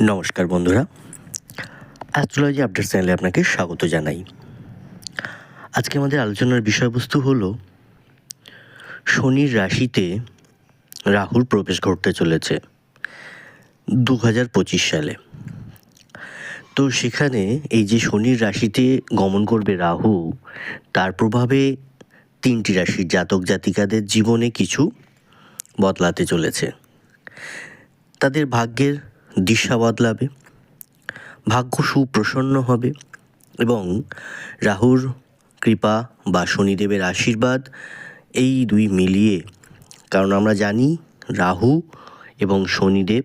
নমস্কার বন্ধুরা। Astrology update চ্যানেলে আপনাকে স্বাগত জানাই। আজকে আমাদের আলোচনার বিষয়বস্তু হলো, শনির রাশিতে রাহুর প্রবেশ ঘটতে চলেছে দু হাজার পঁচিশ সালে। তো সেখানে এই যে শনির রাশিতে গমন করবে রাহু, তার প্রভাবে তিনটি রাশির জাতক জাতিকাদের জীবনে কিছু বদলাতে চলেছে। তাদের ভাগ্যের দিশা বদলাবে, ভাগ্য সুপ্রসন্ন হবে এবং রাহুর কৃপা বা শনিদেবের আশীর্বাদ এই দুই মিলিয়ে, কারণ আমরা জানি রাহু এবং শনিদেব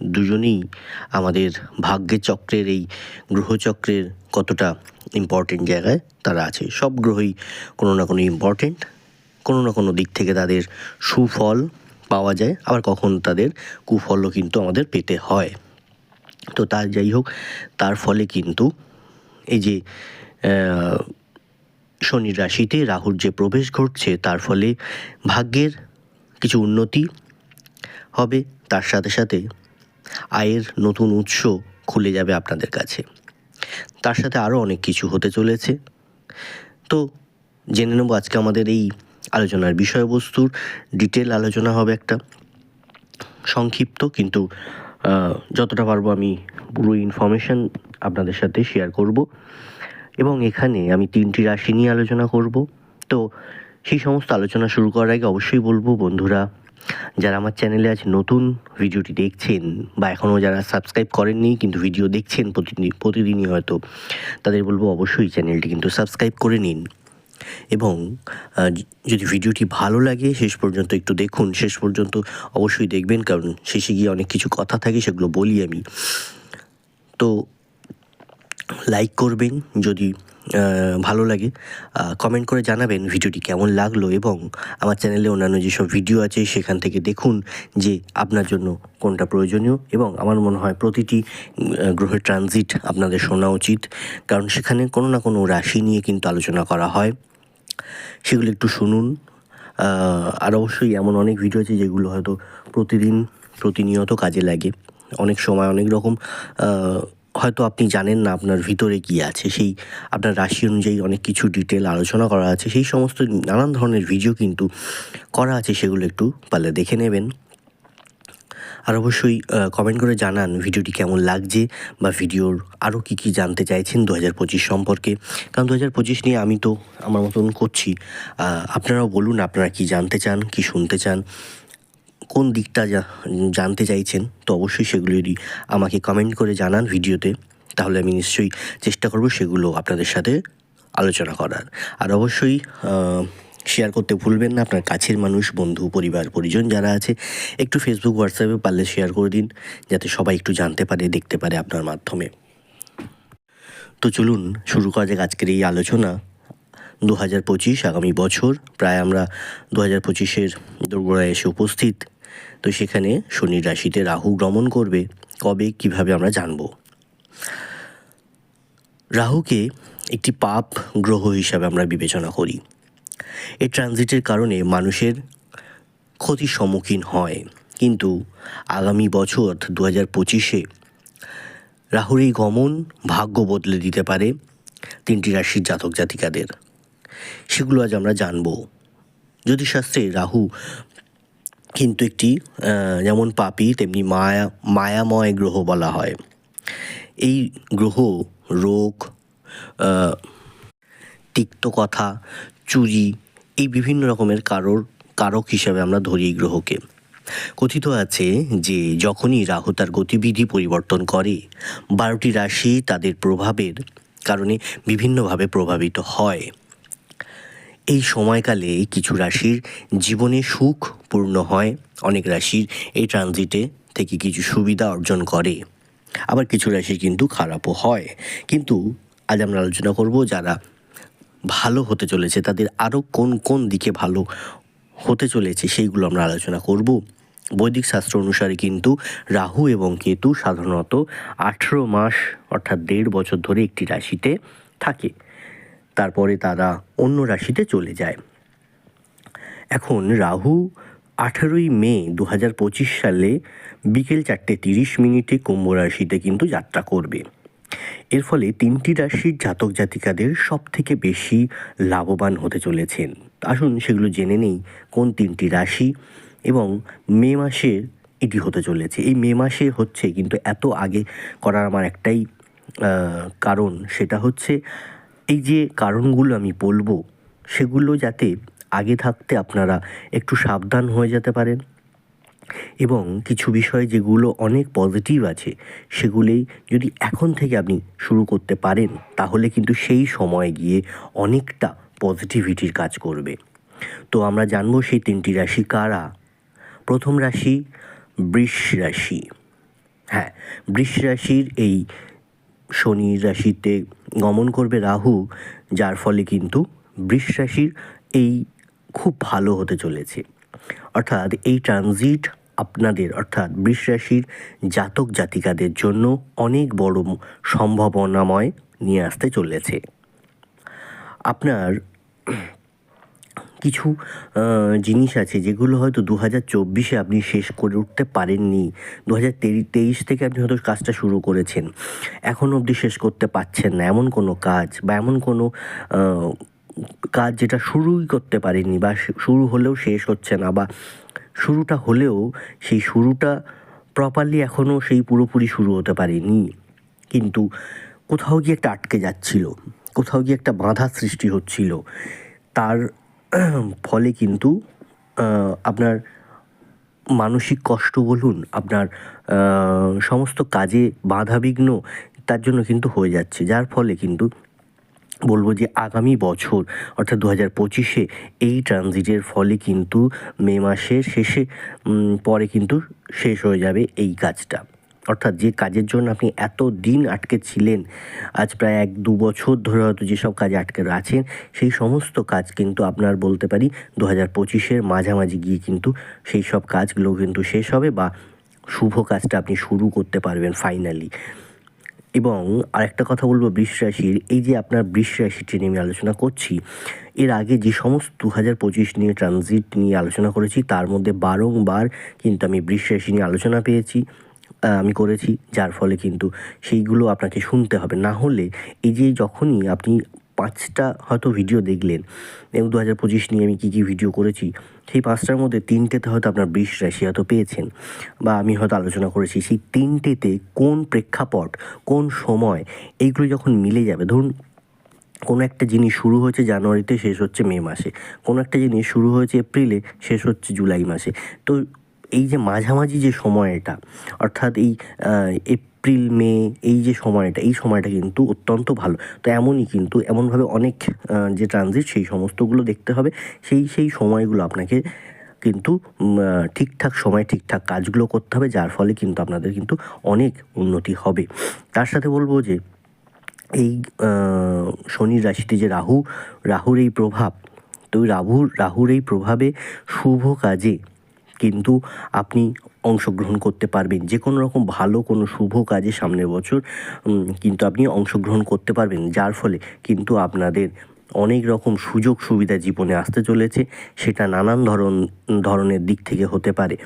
দুজনেই আমাদের ভাগ্যের চক্রের, এই গ্রহচক্রের কতটা ইম্পর্টেন্ট জায়গায় তারা আছে। সব গ্রহই কোনো না কোনো ইম্পর্টেন্ট কোনো না কোনো দিক থেকে তাদের সুফল। পাওয়া যায়, আবার কখন তাদের কুফলও কিন্তু আমাদের পেতে হয়। তো তার যাই হোক, তার ফলে কিন্তু এই যে শনির রাশিতে রাহুর যে প্রবেশ ঘটছে, তার ফলে ভাগ্যের কিছু উন্নতি হবে। তার সাথে সাথে আয়ের নতুন উৎস খুলে যাবে আপনাদের কাছে। তার সাথে আরও অনেক কিছু হতে চলেছে। তো জেনে নেব আজকে আমাদের এই আলোচনার বিষয়বস্তুর ডিটেল আলোচনা হবে একটা সংক্ষিপ্ত, কিন্তু যতটা পারব আমি পুরো ইনফরমেশন আপনাদের সাথে শেয়ার করব। এবং এখানে আমি তিনটি রাশি নিয়ে আলোচনা করব। তো, সেই সমস্ত আলোচনা শুরু করার আগে অবশ্যই বলব, বন্ধুরা, যারা আমার চ্যানেলে আজ নতুন ভিডিওটি দেখছেন বা এখনও যারা সাবস্ক্রাইব করেননি, কিন্তু ভিডিও দেখছেন প্রতিদিন, প্রতিদিনই হয়তো, তাদের বলব অবশ্যই চ্যানেলটি কিন্তু সাবস্ক্রাইব করে নিন। এবং যদি ভিডিওটি ভালো লাগে, শেষ পর্যন্ত একটু দেখুন। শেষ পর্যন্ত অবশ্যই দেখবেন, কারণ শেষে গিয়ে অনেক কিছু কথা থাকে, সেগুলো বলি আমি। তো লাইক করবেন, যদি ভালো লাগে কমেন্ট করে জানাবেন ভিডিওটি কেমন লাগল এবং আমার চ্যানেলে অন্যান্য যেসব ভিডিও আছে, সেখান থেকে দেখুন যে আপনার জন্য কোনটা প্রয়োজনীয় এবং আমার মনে হয় প্রতিটি গ্রহের ট্রানজিট আপনাদের শোনা উচিত। কারণ সেখানে কোনো না কোনো রাশি নিয়ে কিন্তু আলোচনা করা হয়। সেগুলো একটু শুনুন। আর অবশ্যই এমন অনেক ভিডিও আছে যেগুলো হয়তো প্রতিদিন প্রতিনিয়ত কাজে লাগে। অনেক সময় অনেক রকম হয়তো আপনি জানেন না আপনার ভিতরে কি আছে। সেই আপনার রাশি অনুযায়ী অনেক কিছু ডিটেল আলোচনা করা আছে। সেই সমস্ত নানান ধরনের ভিডিও কিন্তু করা আছে, সেগুলো একটু পারলে দেখে নেবেন। আর অবশ্যই কমেন্ট করে জানান ভিডিওটি কেমন লাগছে বা ভিডিওর আরও কী কী জানতে চাইছেন দু হাজার পঁচিশ সম্পর্কে। কারণ দু হাজার পঁচিশ নিয়ে আমি তো আমার মতন করছি। আপনারাও বলুন আপনারা কি জানতে চান, কি শুনতে চান, কোন দিকটা জানতে চাইছেন, তো অবশ্যই সেগুলি আমাকে কমেন্ট করে জানান ভিডিওতে। তাহলে আমি নিশ্চয়ই চেষ্টা করব সেগুলো আপনাদের সাথে আলোচনা করার। আর অবশ্যই শেয়ার করতে ভুলবেন না। আপনার কাছের মানুষ, বন্ধু, পরিবার, পরিজন যারা আছে, একটু ফেসবুক হোয়াটসঅ্যাপে পারলে শেয়ার করে দিন, যাতে সবাই একটু জানতে পারে, দেখতে পারে আপনার মাধ্যমে। তো চলুন, শুরু করা যাক আজকের এই আলোচনা। দু হাজার পঁচিশ আগামী বছর, প্রায় আমরা দু হাজার পঁচিশের দোরগোড়ায় এসে উপস্থিত। তো সেখানে শনির রাশিতে রাহু ভ্রমণ করবে, কবে, কীভাবে আমরা জানব। রাহুকে একটি পাপ গ্রহ হিসাবে আমরা বিবেচনা করি। এই ট্রানজিটের কারণে মানুষের ক্ষতির সম্মুখীন হয়। কিন্তু আগামী বছর দু হাজার পঁচিশে রাহুর এই গমন ভাগ্য বদলে দিতে পারে তিনটি রাশির জাতক জাতিকাদের। সেগুলো আজ আমরা জানব। জ্যোতিষশাস্ত্রে রাহু কিন্তু একটি যেমন পাপি, তেমনি মায়া, মায়াময় গ্রহ বলা হয়। এই গ্রহ রোগ তিক্ত কথা চুরি, এই বিভিন্ন রকমের কারোর কারক হিসাবে আমরা ধরি এই গ্রহকে। কথিত আছে যে যখনই রাহু তার গতিবিধি পরিবর্তন করে, বারোটি রাশি তাদের প্রভাবের কারণে বিভিন্নভাবে প্রভাবিত হয়। এই সময়কালে কিছু রাশির জীবনে সুখ পূর্ণ হয়, অনেক রাশির এই ট্রানজিটে থেকে কিছু সুবিধা অর্জন করে। আবার কিছু রাশির কিন্তু খারাপও হয়। কিন্তু আজ আমরা আলোচনা করব যারা ভালো হতে চলেছে, তাদের আরও কোন কোন দিকে ভালো হতে চলেছে সেইগুলো আমরা আলোচনা করব। বৈদিক শাস্ত্র অনুসারে কিন্তু রাহু এবং কেতু সাধারণত আঠেরো মাস অর্থাৎ দেড় বছর ধরে একটি রাশিতে থাকে। তারপরে তারা অন্য রাশিতে চলে যায়। এখন রাহু আঠেরোই মে দু হাজার পঁচিশ সালে বিকেল চারটে তিরিশ মিনিটে কুম্ভ রাশিতে কিন্তু যাত্রা করবে। এর ফলে তিনটি রাশির জাতক জাতিকাদের সব থেকে বেশি লাভবান হতে চলেছেন। আসুন সেগুলো জেনে নেই, কোন তিনটি রাশি এবং মে মাসের এটি হতে চলেছে। এই মে মাসে হচ্ছে কিন্তু এত আগে করার আমার একটাই কারণ সেটা হচ্ছে এই যে কারণগুলো আমি বলব, সেগুলো যাতে আগে থাকতে আপনারা একটু সাবধান হয়ে যেতে পারেন। এবং কিছু বিষয় যেগুলো অনেক পজিটিভ আছে সেগুলি যদি এখন থেকে আপনি শুরু করতে পারেন, তাহলে কিন্তু সেই সময় গিয়ে অনেকটা পজিটিভিটির কাজ করবে। তো আমরা জানব সেই তিনটি রাশি কারা? প্রথম রাশি বৃষ রাশি। হ্যাঁ বৃষ রাশির এই শনি রাশিতে গমন করবে রাহু, যার ফলে কিন্তু বৃষ রাশির এই খুব ভালো হতে চলেছে। অর্থাৎ এই ট্রানজিট আপনাদের, অর্থাৎ রাশির জাতক জাতিকাদের জন্য অনেক বড় সম্ভাবনাময় নিয়ে আসতে চলেছে। আপনার কিছু জিনিস আছে যেগুলো হয়তো দু হাজার চব্বিশে আপনি শেষ করে উঠতে পারেননি। দু হাজার তেইশ থেকে আপনি হয়তো কাজটা শুরু করেছেন। এখন অবধি শেষ করতে পারছেন না। এমন কোনো কাজ বা এমন কোনো কাজ যেটা শুরুই করতে পারেননি বা শুরু হলেও শেষ হচ্ছে না বা শুরুটা হলেও সেই শুরুটা প্রপারলি এখনও সেই পুরোপুরি শুরু হতে পারেনি। কিন্তু কোথাও গিয়ে একটা আটকে যাচ্ছিল, কোথাও গিয়ে একটা বাধা সৃষ্টি হচ্ছিল। তার ফলে কিন্তু আপনার মানসিক কষ্ট বলুন, আপনার সমস্ত কাজে বাধাবিঘ্ন তার জন্য কিন্তু হয়ে যাচ্ছে। যার ফলে কিন্তু বলব যে আগামী বছর, অর্থাৎ দু হাজার পঁচিশে এই ট্রানজিটের ফলে কিন্তু মে মাসের শেষে পরে কিন্তু শেষ হয়ে যাবে এই কাজটা। অর্থাৎ যে কাজের জন্য আপনি এত দিন আটকে ছিলেন, আজ প্রায় এক দু বছর ধরে হয়তো যেসব কাজে আটকে আছেন, সেই সমস্ত কাজ কিন্তু আপনার বলতে পারি দু হাজার পঁচিশের মাঝামাঝি গিয়ে কিন্তু সেই সব কাজগুলো কিন্তু শেষ হবে বা শুভ কাজটা আপনি শুরু করতে পারবেন ফাইনালি এবং আরেকটা কথা বলব বৃষ রাশির এই যে আপনার বৃষ রাশিটি নিয়ে আমি আলোচনা করছি, এর আগে যে সমস্ত দু হাজার পঁচিশ নিয়ে ট্রানজিট নিয়ে আলোচনা করেছি, তার মধ্যে বারংবার কিন্তু আমি বৃষ রাশি নিয়ে আলোচনা পেয়েছি আমি করেছি, যার ফলে কিন্তু সেইগুলো আপনাকে শুনতে হবে। না হলে এই যে যখনই আপনি পাঁচটা হয়তো ভিডিও দেখলেন। এবং দু হাজার পঁচিশ নিয়ে আমি কী কী ভিডিও করেছি, সেই পাঁচটার মধ্যে তিনটেতে হয়তো আপনার বৃষ রাশি হয়তো পেয়েছেন। বা আমি হয়তো আলোচনা করেছি, সেই তিনটেতে কোন প্রেক্ষাপট, কোন সময় এইগুলো যখন মিলে যাবে, ধরুন কোনো একটা জিনিস শুরু হয়েছে জানুয়ারিতে, শেষ হচ্ছে মে মাসে। কোনো একটা জিনিস শুরু হয়েছে এপ্রিলে, শেষ হচ্ছে জুলাই মাসে। তো এই যে মাঝামাঝি যে সময়টা, অর্থাৎ এই এপ্রিল, মে এই যে সময়টা, এই সময়টা কিন্তু অত্যন্ত ভালো। তো এমনই কিন্তু এমনভাবে অনেক যে ট্রানজিট সেই সমস্তগুলো দেখতে হবে। সেই সেই সময়গুলো আপনাকে কিন্তু ঠিকঠাক সময় ঠিকঠাক কাজগুলো করতে হবে, যার ফলে কিন্তু আপনাদের কিন্তু অনেক উন্নতি হবে। তার সাথে বলব যে, এই শনি রাশিতে যে রাহু, রাহুর এই প্রভাব, তো রাহুর রাহুর এই প্রভাবে শুভ কাজে কিন্তু আপনি অংশগ্রহণ করতে পারবেন। যে কোনো রকম ভালো, কোনো শুভ কাজে সামনের বছর কিন্তু আপনি অংশগ্রহণ করতে পারবেন। যার ফলে কিন্তু আপনাদের অনেক রকম সুযোগ সুবিধা জীবনে আসতে চলেছে। সেটা নানান ধরন, ধরনের দিক থেকে হতে পারে।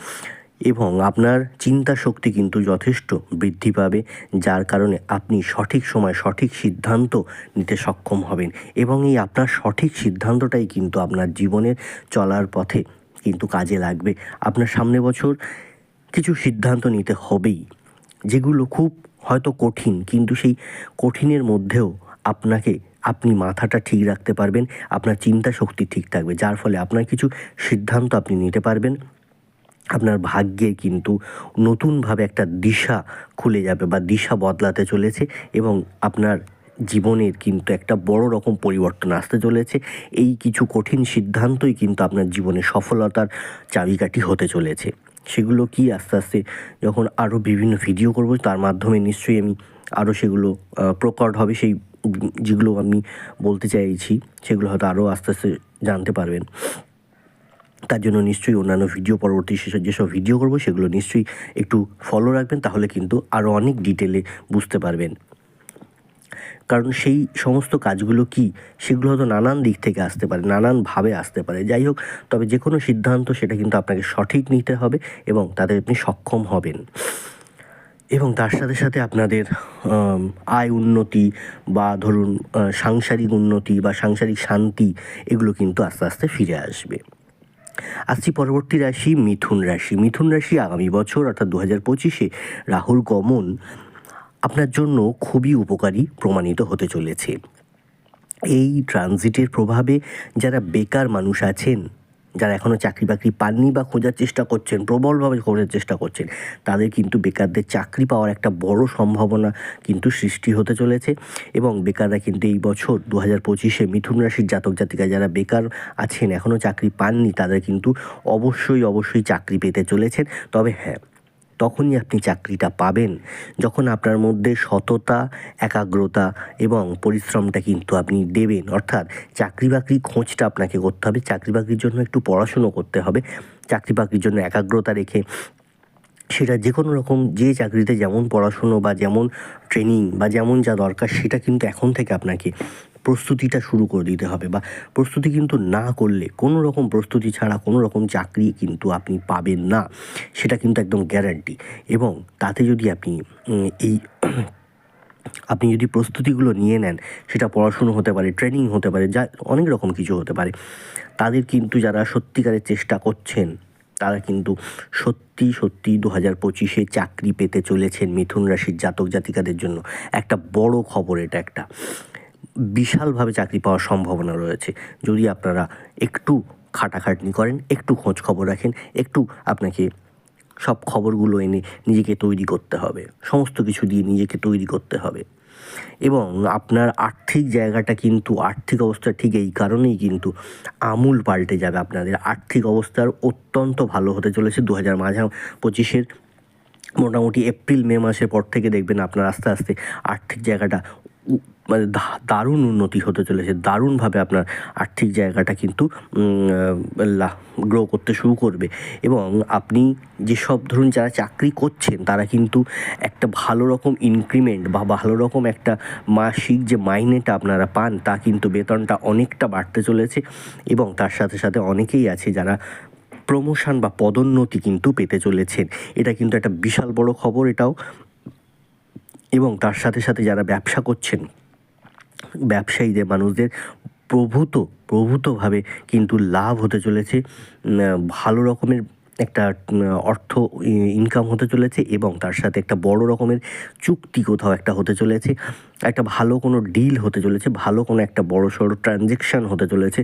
এবং আপনার চিন্তা শক্তি কিন্তু যথেষ্ট বৃদ্ধি পাবে, যার কারণে আপনি সঠিক সময় সঠিক সিদ্ধান্ত নিতে সক্ষম হবেন। এবং এই আপনার সঠিক সিদ্ধান্তটাই কিন্তু আপনার জীবনের চলার পথে কিন্তু কাজে লাগবে। আপনার সামনে বছর কিছু সিদ্ধান্ত নিতে হবেই, যেগুলো খুব হয়তো কঠিন, কিন্তু সেই কঠিনের মধ্যেও আপনাকে, আপনি মাথাটা ঠিক রাখতে পারবেন, আপনার চিন্তা শক্তি ঠিক থাকবে, যার ফলে আপনার কিছু সিদ্ধান্ত আপনি নিতে পারবেন। আপনার ভাগ্যে কিন্তু নতুনভাবে একটা দিশা খুলে যাবে বা দিশা বদলাতে চলেছে এবং আপনার জীবনের কিন্তু একটা বড় রকম পরিবর্তন আসতে চলেছে। এই কিছু কঠিন সিদ্ধান্তই কিন্তু আপনার জীবনে সফলতার চাবিকাঠি হতে চলেছে। সেগুলো কি আস্তে আস্তে যখন আরও বিভিন্ন ভিডিও করব, তার মাধ্যমে নিশ্চয়ই আমি আরও সেগুলো প্রকট হবে, সেই যেগুলো আমি বলতে চাইছি, সেগুলো হয়তো আরও আস্তে আস্তে জানতে পারবেন। তার জন্য নিশ্চয়ই অন্যান্য ভিডিও পরবর্তী সেসব যেসব ভিডিও করব, সেগুলো নিশ্চয়ই একটু ফলো রাখবেন, তাহলে কিন্তু আরও অনেক ডিটেলে বুঝতে পারবেন। কারণ সেই সমস্ত কাজগুলো কি? সেগুলো হয়তো নানান দিক থেকে আসতে পারে নানানভাবে আসতে পারে। যাই হোক, তবে যে কোনো সিদ্ধান্ত সেটা কিন্তু আপনাকে সঠিক নিতে হবে এবং তাতে আপনি সক্ষম হবেন। এবং তার সাথে সাথে আপনাদের আয় উন্নতি বা ধরুন সাংসারিক উন্নতি বা সাংসারিক শান্তি এগুলো কিন্তু আস্তে আস্তে ফিরে আসবে। আসছি পরবর্তী রাশি, মিথুন রাশি। মিথুন রাশি আগামী বছর, অর্থাৎ দু হাজার পঁচিশে রাহুর গমন আপনার জন্য খুবই উপকারী প্রমাণিত হতে চলেছে। এই ট্রানজিটের প্রভাবে যারা বেকার মানুষ আছেন, যারা এখনও চাকরি বাকরি পাননি বা খোঁজার চেষ্টা করছেন, প্রবলভাবে খোঁজার চেষ্টা করছেন, তাদের কিন্তু বেকারদের চাকরি পাওয়ার একটা বড় সম্ভাবনা কিন্তু সৃষ্টি হতে চলেছে এবং বেকাররা কিন্তু এই বছর দু হাজার পঁচিশে মিথুন রাশির জাতক জাতিকা যারা বেকার আছেন এখনও চাকরি পাননি, তাদের কিন্তু অবশ্যই অবশ্যই চাকরি পেতে চলেছেন। তবে হ্যাঁ তখনই আপনি চাকরিটা পাবেন। যখন আপনার মধ্যে সততা, একাগ্রতা এবং পরিশ্রমটা কিন্তু আপনি দেবেন। অর্থাৎ চাকরি বাকরি খোঁজটা আপনাকে করতে হবে। চাকরি বাকরির জন্য একটু পড়াশুনো করতে হবে। চাকরি বাকরির জন্য একাগ্রতা রেখে সেটা যে কোনো রকম যে চাকরিতে যেমন পড়াশুনো বা যেমন ট্রেনিং বা যেমন যা দরকার সেটা কিন্তু এখন থেকে আপনাকে প্রস্তুতিটা শুরু করে দিতে হবে বা প্রস্তুতি কিন্তু না করলে কোনো রকম প্রস্তুতি ছাড়া কোনো রকম চাকরি কিন্তু আপনি পাবেন না। সেটা কিন্তু একদম গ্যারান্টি এবং তাতে যদি আপনি এই আপনি যদি প্রস্তুতিগুলো নিয়ে নেন, সেটা পড়াশুনো হতে পারে ট্রেনিং হতে পারে, যা অনেক রকম কিছু হতে পারে, তাদের কিন্তু যারা সত্যিকারের চেষ্টা করছেন, তারা কিন্তু সত্যি সত্যি দু হাজার পঁচিশে চাকরি পেতে চলেছেন মিথুন রাশির জাতক জাতিকাদের জন্য। একটা বড় খবর এটা একটা। বিশালভাবে চাকরি পাওয়ার সম্ভাবনা রয়েছে। যদি আপনারা একটু খাটাখাটনি করেন, একটু খোঁজ খবর রাখেন, একটু আপনাকে সব খবরগুলো এনে নিজেকে তৈরি করতে হবে। সমস্ত কিছু দিয়ে নিজেকে তৈরি করতে হবে। এবং আপনার আর্থিক জায়গাটা কিন্তু, আর্থিক অবস্থা ঠিক এই কারণেই কিন্তু আমূল পাল্টে যাবে আপনাদের। আর্থিক অবস্থার অত্যন্ত ভালো হতে চলেছে দু হাজার মাঝা পঁচিশের। মোটামুটি এপ্রিল, মে মাসের পর থেকে দেখবেন আপনার আস্তে আস্তে আর্থিক জায়গাটা মানে দারুণ উন্নতি হতে চলেছে। দারুণভাবে আপনার আর্থিক জায়গাটা কিন্তু গ্রো করতে শুরু করবে। এবং আপনি যেসব ধরুন যারা চাকরি করছেন, তারা কিন্তু একটা ভালো রকম ইনক্রিমেন্ট বা ভালো রকম একটা মাসিক যে মাইনেটা আপনারা পান, তা কিন্তু বেতনটা অনেকটা বাড়তে চলেছে। এবং তার সাথে সাথে অনেকেই আছে যারা প্রমোশন বা পদোন্নতি কিন্তু পেতে চলেছেন। এটা কিন্তু একটা বিশাল বড় খবর এটাও। এবং তার সাথে সাথে যারা ব্যবসা করছেন ব্যবসায়ীদের মানুষদের প্রভূত, প্রভূতভাবে কিন্তু লাভ হতে চলেছে ভালো রকমের একটা অর্থ ইনকাম হতে চলেছে এবং তার সাথে একটা বড় রকমের চুক্তি কোথাও একটা হতে চলেছে, একটা ভালো কোনো ডিল হতে চলেছে, ভালো কোনো একটা বড় সড়ো ট্রানজেকশান হতে চলেছে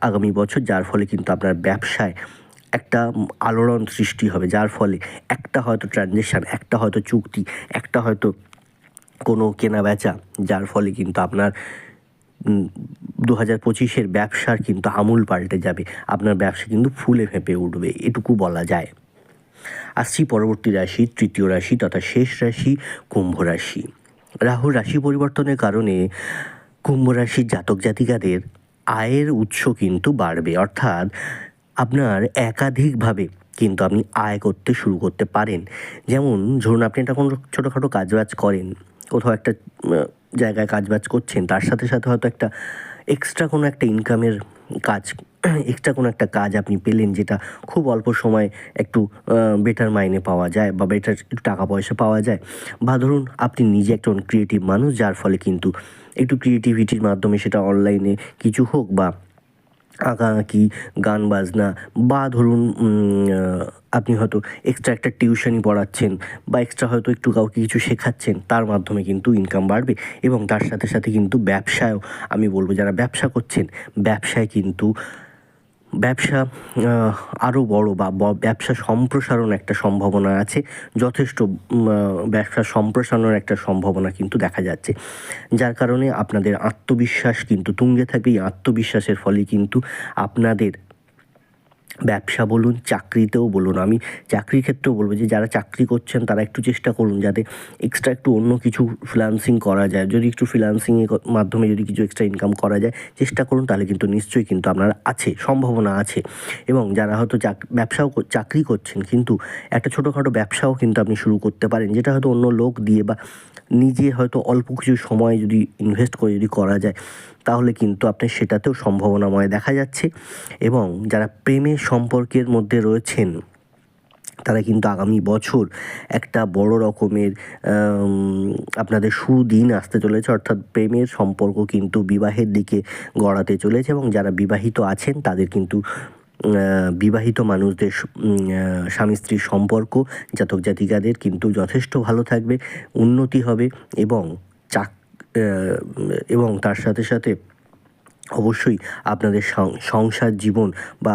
আগামী বছর, যার ফলে কিন্তু আপনার ব্যবসায় একটা আলোড়ন সৃষ্টি হবে। যার ফলে একটা হয়তো ট্রানজেকশান একটা হয়তো চুক্তি, একটা হয়তো কোনো কেনা বেচা যার ফলে কিন্তু আপনার দু হাজার পঁচিশের ব্যবসার কিন্তু আমূল পাল্টে যাবে। আপনার ব্যবসা কিন্তু ফুলে ফেঁপে উঠবে, এটুকু বলা যায়। আসছি পরবর্তী রাশি, তৃতীয় রাশি তথা শেষ রাশি, কুম্ভ রাশি। রাহুর রাশি পরিবর্তনের কারণে কুম্ভ রাশির জাতক জাতিকাদের আয়ের উৎস কিন্তু বাড়বে। অর্থাৎ আপনার একাধিকভাবে কিন্তু আপনি আয় করতে শুরু করতে পারেন। যেমন, ধরুন আপনি একটা কোনো ছোটোখাটো কাজবাজ করেন কোথাও একটা জায়গায় কাজবাজ করছেন, তার সাথে সাথে হয়তো একটা এক্সট্রা কোনো একটা ইনকামের কাজ এক্সট্রা কোনো একটা কাজ আপনি পেলেন যেটা খুব অল্প সময় একটু বেটার মাইনে পাওয়া যায় বা বেটার একটু টাকা পয়সা পাওয়া যায়। বা ধরুন আপনি নিজে একজন ক্রিয়েটিভ মানুষ, যার ফলে কিন্তু একটু ক্রিয়েটিভিটির মাধ্যমে সেটা অনলাইনে কিছু হোক বা আঁকাআঁকি, গান বাজনা বা ধরুন আপনি হয়তো এক্সট্রা একটা টিউশনই পড়াচ্ছেন বা এক্সট্রা হয়তো একটু কাউকে কিছু শেখাচ্ছেন, তার মাধ্যমে কিন্তু ইনকাম বাড়বে এবং তার সাথে সাথে কিন্তু ব্যবসায়ও, আমি বলব যারা ব্যবসা করছেন, ব্যবসায় কিন্তু ব্যবসা আরও বড় বা ব্যবসা সম্প্রসারণ একটা সম্ভাবনা আছে। যথেষ্ট ব্যবসা সম্প্রসারণের একটা সম্ভাবনা কিন্তু দেখা যাচ্ছে। যার কারণে আপনাদের আত্মবিশ্বাস কিন্তু তুঙ্গে থাকবে এই আত্মবিশ্বাসের ফলে কিন্তু আপনাদের ব্যবসা বলুন, চাকরিতেও বলুন। আমি চাকরির ক্ষেত্রেও বলব যে, যারা চাকরি করছেন, তারা একটু চেষ্টা করুন যাতে এক্সট্রা একটু অন্য কিছু ফ্রিল্যান্সিং করা যায়। যদি একটু ফ্রিল্যান্সিংয়ের মাধ্যমে যদি কিছু এক্সট্রা ইনকাম করা যায়, চেষ্টা করুন, তাহলে কিন্তু নিশ্চয়ই কিন্তু আপনার আছে, সম্ভাবনা আছে। এবং যারা হয়তো চাক ব্যবসাও কর- চাকরি করছেন, কিন্তু একটা ছোটোখাটো ব্যবসাও কিন্তু আপনি শুরু করতে পারেন, যেটা হয়তো অন্য লোক দিয়ে বা নিজে হয়তো অল্প কিছু সময় যদি ইনভেস্ট করে যদি করা যায়, তাহলে কিন্তু আপনার সেটাতেও সম্ভাবনাময় দেখা যাচ্ছে। এবং যারা প্রেমের সম্পর্কের মধ্যে রয়েছেন, তারা কিন্তু আগামী বছর একটা বড় রকমের আপনাদের সুদিন আসতে চলেছে। অর্থাৎ প্রেমের সম্পর্ক কিন্তু বিবাহের দিকে গড়াতে চলেছে এবং যারা বিবাহিত আছেন, তাদের কিন্তু বিবাহিত মানুষদের স্বামী স্ত্রীর সম্পর্ক, জাতক জাতিকাদের কিন্তু যথেষ্ট ভালো থাকবে, উন্নতি হবে এবং চাক এবং তার সাথে সাথে অবশ্যই আপনাদের সংসার জীবন বা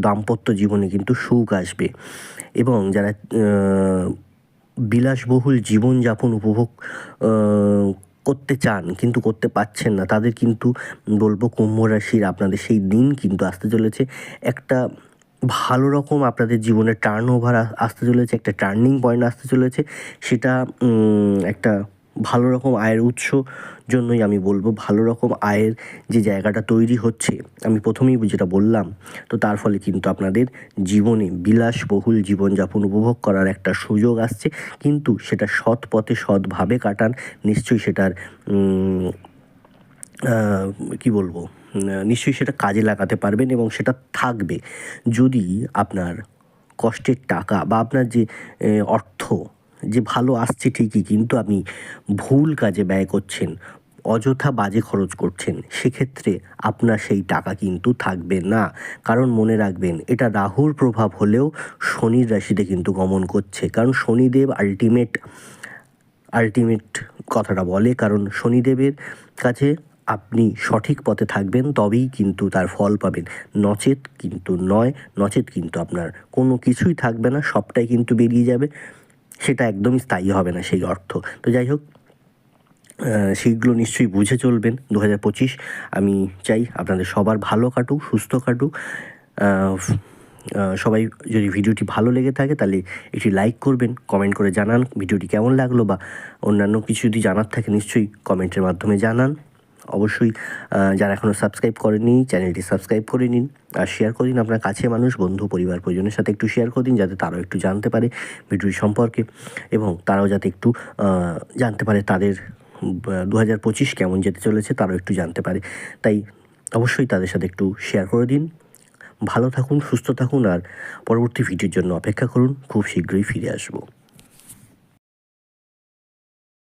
দাম্পত্য জীবনে কিন্তু সুখ আসবে এবং যারা বিলাসবহুল জীবনযাপন উপভোগ করতে চান, কিন্তু করতে পারছেন না। তাদের কিন্তু বলব কুম্ভ রাশির আপনাদের সেই দিন কিন্তু আসতে চলেছে। একটা ভালো রকম আপনাদের জীবনে টার্ন ওভার আসতে চলেছে, একটা টার্নিং পয়েন্ট আসতে চলেছে। সেটা একটা ভালো রকম আয়ের উৎস জন্যই আমি বলব, ভালো রকম আয়ের যে জায়গাটা তৈরি হচ্ছে, আমি প্রথমেই যেটা বললাম, তো তার ফলে কিন্তু আপনাদের জীবনে বিলাসবহুল জীবনযাপন উপভোগ করার একটা সুযোগ আসছে, কিন্তু সেটা সৎ পথে সৎভাবে কাটান, নিশ্চয়ই সেটার কি বলব নিশ্চয়ই সেটা কাজে লাগাতে পারবেন এবং সেটা থাকবে। যদি আপনার কষ্টের টাকা বা আপনার যে অর্থ যে ভালো আসছে ঠিকই, কিন্তু আপনি ভুল কাজে ব্যয় করছেন, অযথা বাজে খরচ করছেন, সেক্ষেত্রে আপনার সেই টাকা কিন্তু থাকবে না। কারণ মনে রাখবেন, এটা রাহুর প্রভাব হলেও শনির রাশিতে কিন্তু গমন করছে। কারণ শনিদেব আলটিমেট আলটিমেট কথাটা বলে, কারণ শনিদেবের কাছে আপনি সঠিক পথে থাকবেন, তবেই কিন্তু তার ফল পাবেন। নচেত কিন্তু নয়, নচেত কিন্তু আপনার কোনো কিছুই থাকবে না, সবটাই কিন্তু বেরিয়ে যাবে। সেটা একদমই স্থায়ী হবে না সেই অর্থ। তো যাই হোক সেইগুলো নিশ্চয়ই বুঝে চলবেন। দু হাজার পঁচিশ, আমি চাই আপনাদের সবার ভালো কাটুক, সুস্থ কাটুক। সবাই যদি ভিডিওটি ভালো লেগে থাকে তাহলে এটি লাইক করবেন, কমেন্ট করে জানান ভিডিওটি কেমন লাগল বা অন্যান্য কিছু যদি জানার থাকে নিশ্চয়ই কমেন্টের মাধ্যমে জানান। অবশ্যই যারা এখনও সাবস্ক্রাইব করেনি চ্যানেলটি সাবস্ক্রাইব করে নিন আর শেয়ার করে দিন। আপনার কাছে মানুষ, বন্ধু, পরিবার, পরিজনের সাথে একটু শেয়ার করে দিন, যাতে তারাও একটু জানতে পারে ভিডিওটি সম্পর্কে এবং তারাও যাতে একটু জানতে পারে তাদের দু হাজার পঁচিশ কেমন যেতে চলেছে, তারাও একটু জানতে পারে। তাই অবশ্যই তাদের সাথে একটু শেয়ার করে দিন। ভালো থাকুন, সুস্থ থাকুন আর পরবর্তী ভিডিওর জন্য অপেক্ষা করুন। খুব শীঘ্রই ফিরে আসব।